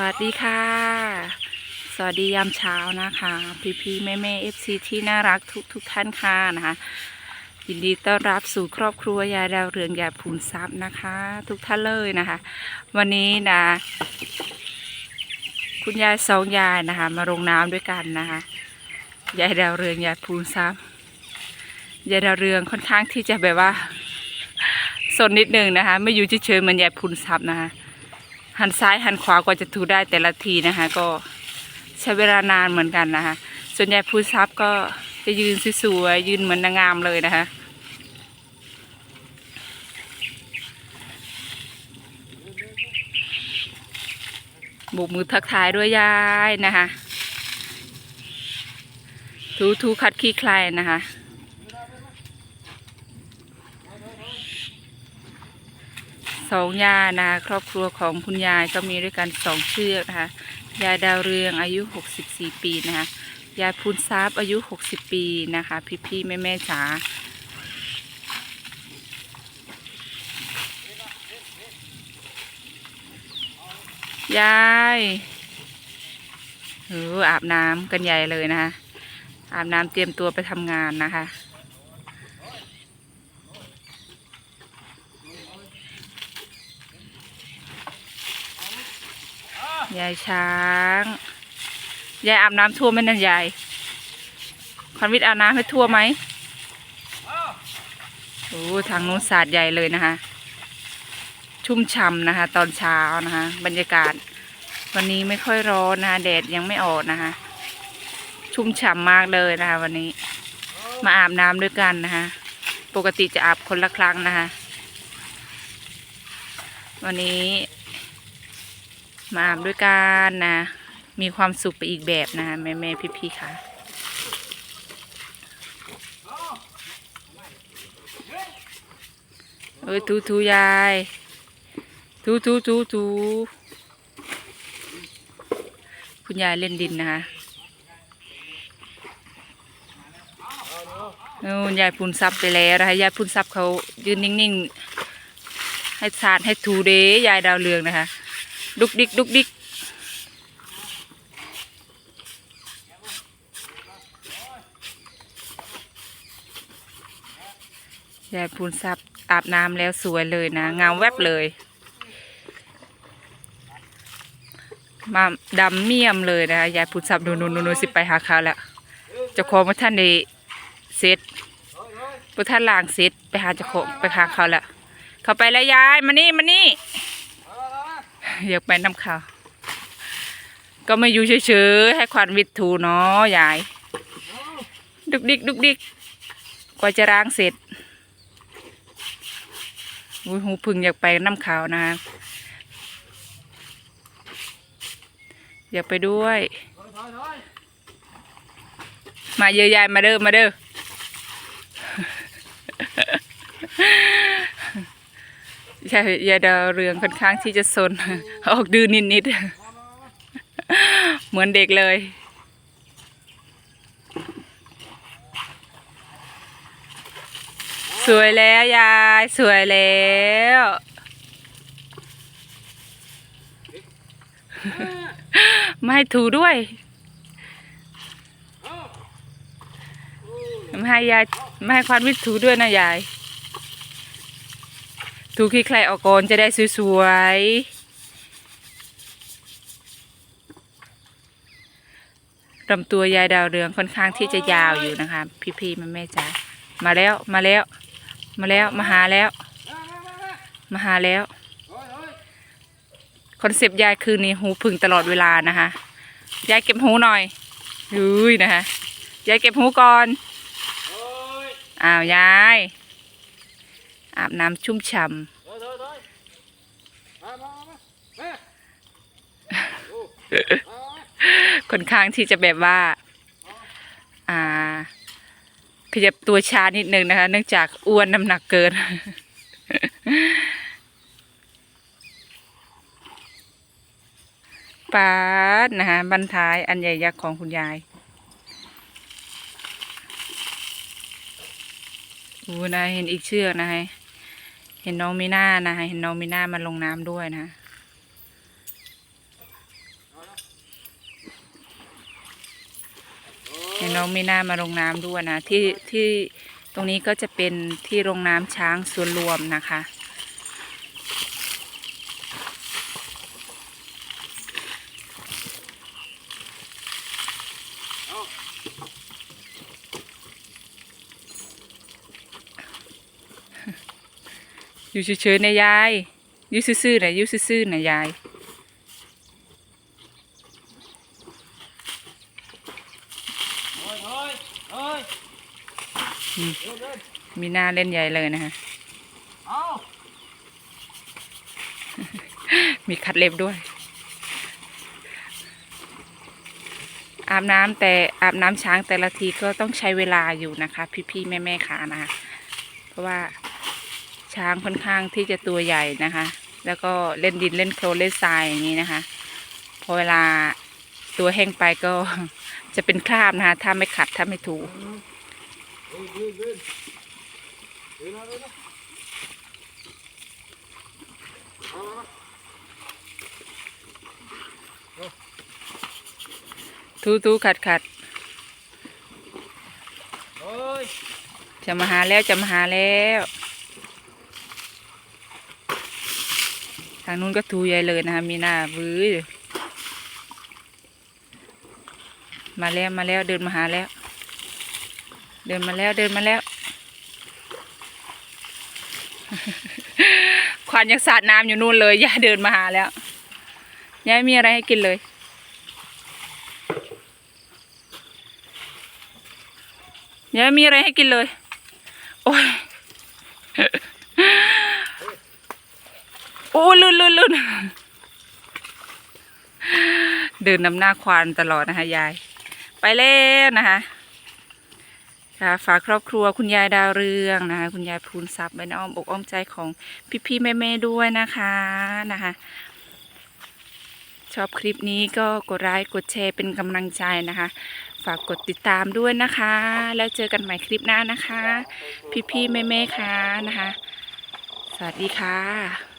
วัสดีค่ะ สวัสดียามเช้านะคะ พี่พี่แม่แม่เอฟซีที่น่ารักทุกทุกท่านค่ะนะคะยินดีต้อนรับสู่ครอบครัวยายดาวเรืองยายภูนทรัพย์นะคะ ทุกท่านเลยนะคะ วันนี้นะ คุณยายสองยายนะคะ มาลงน้ำด้วยกันนะคะยายดาวเรืองยายภูนทรัพย์ยายดาวเรืองค่อนข้างที่จะแบบว่าสนนิดนึงนะคะ ไม่อยู่เฉยๆเหมือนยายภูนทรัพย์นะคะ หันซ้ายหันขวากว่าจะถูได้แต่ละทีนะคะ ก็ใช้เวลานานเหมือนกันนะคะ ส่วนใหญ่ผู้ซับก็จะยืนสวยๆยืนเหมือนนางงามเลยนะคะโบกมือทักทายด้วยยายนะคะ ทูทูคัดขี้ใครนะคะ สองยายนะคะครอบครัวของคุณยายก็มีด้วยกันสองเชือกนะคะยายดาวเรืองอายุ 64 ปีนะคะยายพูนทรัพย์อายุ 60 ปีนะคะ พี่พี่ๆแม่แม่ๆจ๋ายายเอออาบน้ำกันใหญ่เลยนะคะอาบน้ำเตรียมตัวไปทำงานนะคะ ยายช้าง ยายอาบน้ำทั่วไหมนั่นยายคอนวิทอาบน้ำให้ทั่วไหมโอ้ทางนู้นสาดใหญ่เลยนะคะ ชุ่มฉ่ำนะคะ ตอนเช้านะคะ บรรยากาศ วันนี้ไม่ค่อยร้อนนะคะแดดยังไม่ออกนะคะ ชุ่มฉ่ำมากเลยนะคะ วันนี้ มาอาบน้ำด้วยกันนะคะ ปกติจะอาบคนละครั้งนะคะ วันนี้ มาด้วยกันนะ มีความสุขไปอีกแบบนะแม่แม่พี่พี่ๆค่ะเอ้ยทูทูยายทูทูทูทูคุณยายเล่นดินนะคะนู่นยายพูนซับไปแล้วนะคะยายพูนซับเขายืนนิ่งๆ ให้สาดให้ทูเดยายดาวเรืองนะคะ ดุกดิกดุกดิกยายพูนซับอาบน้ำแล้วสวยเลยนะงามแวบเลย มาดำเมี่ยมเลยนะคะยายพูนซับดูนูนูนูสิไปหาเขาแล้วเจ้าของมาท่านในเซตพท่านล่างเซตไปหาเจ้าของไปหาเขาแล้วเขาไปแล้วยายมานี่มานี่ อยากไปน้ำขาว ก็ไม่อยู่เฉยๆให้ควันวิตถูเนาะยาย ดุกดิกดุกดิกกว่าจะล้างเสร็จอุ้ยหูพึ่งอยากไปน้ำขาวนะอยากไปด้วย มาเยอะยายมาเด้อมาเด้อ ช่ยายดาวเรืองค่อนข้างที่จะซนออกดื้อนิดๆ เหมือนเด็กเลย สวยแล้วยาย สวยแล้วไม่ให้ถูด้วย ไม่ให้ยาย ไม่ให้ควันวิถูด้วยนะยาย ถูขี้ใครออกก่อนจะได้สวยๆลำตัวยายดาวเรืองค่อนข้างที่จะยาวอยู่นะคะ พี่ๆแม่แม่จ๋ามาแล้วมาแล้ว มาแล้วมาหาแล้ว มาหาแล้วคอนเซปต์ยายคือนี่หูพึ่งตลอดเวลานะคะยายเก็บหูหน่อยอุ้ยนะคะยายเก็บหูก่อนอ้าวยายอาบน้ำชุ่มฉ่ำ ค่อนข้างที่จะแบบว่า อ่า ขยับตัวช้านิดนึงนะคะ เนื่องจากอ้วนน้ำหนักเกิน ปาดนะคะบรรท้ายอันใหญ่ยักษ์ของคุณยายอู้นะเห็นอีกเชือกนะคะเห็นน้องมีหน้านะคะเห็นน้องมีหน้ามาลงน้ำด้วยนะ น้องมีน้ามาลงน้ำด้วยนะที่ที่ตรงนี้ก็จะเป็นที่โรงน้ำช้างส่วนรวมนะคะ อยู่เฉยๆนะยาย อยู่ซื่อๆนะอยู่ซื่อๆนะยาย เฮ้ยเฮ้ยเฮ้ย อื มเดินเดินมีหน้าเล่นใหญ่เลยนะคะเอามีคัดเล็บด้วย อาบน้ำแต่อาบน้ำช้างแต่ละทีก็ต้องใช้เวลาอยู่นะคะ พี่ๆแม่ๆขานะคะเพราะว่าช้างค่อนข้างที่จะตัวใหญ่นะคะ แล้วก็เล่นดินเล่นโคลนเล่นทรายอย่างนี้นะคะ พอเวลา ตัวแห้งไปก็จะเป็นคราบนะคะ ถ้าไม่ขัดถ้าไม่ถูเดินเดินเดินเดินมาเดินมาเอามาทูทูขัดขัดเฮ้ยจะมาหาแล้วจะมาหาแล้ว ทางนู้นก็ทูใหญ่เลยนะคะมีหน้าบื้ออยู่ มาแล้วมาแล้วเดินมาหาแล้ว เดินมาแล้วเดินมาแล้วควานยังสาดน้ำอยู่นู่นเลยย่าเดินมาหาแล้วย่าไม่มีอะไรให้กินเลย ย่าไม่มีอะไรให้กินเลย โอ้ยโอ้ลื่นลื่นลื่นเดินนำหน้าควานตลอดนะคะยาย ไปแล้วนะคะค่ะฝากครอบครัวคุณยายดาวเรืองนะคะคุณยายพูนทรัพย์ไว้ในอ้อมอกอ้อมใจของพี่ๆแม่ๆด้วยนะคะนะคะ ชอบคลิปนี้ก็กดไลค์กดแชร์เป็นกำลังใจนะคะ ฝากกดติดตามด้วยนะคะ แล้วเจอกันใหม่คลิปหน้านะคะ พี่ๆแม่ๆค่ะนะคะ สวัสดีค่ะ